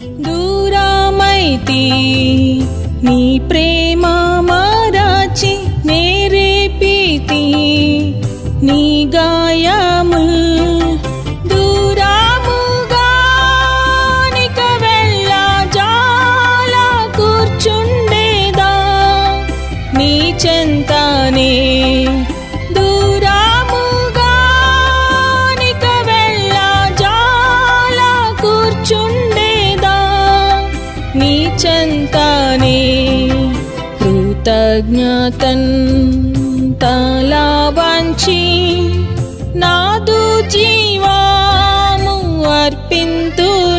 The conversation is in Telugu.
దూరమైతి నీ ప్రేమ మరచి నేరేపితి నీ గాయము దూరముగా చెంతనే నీ చెంతనే కృతజ్ఞతన్ తలా వంచి నాదు జీవాము అర్పింతును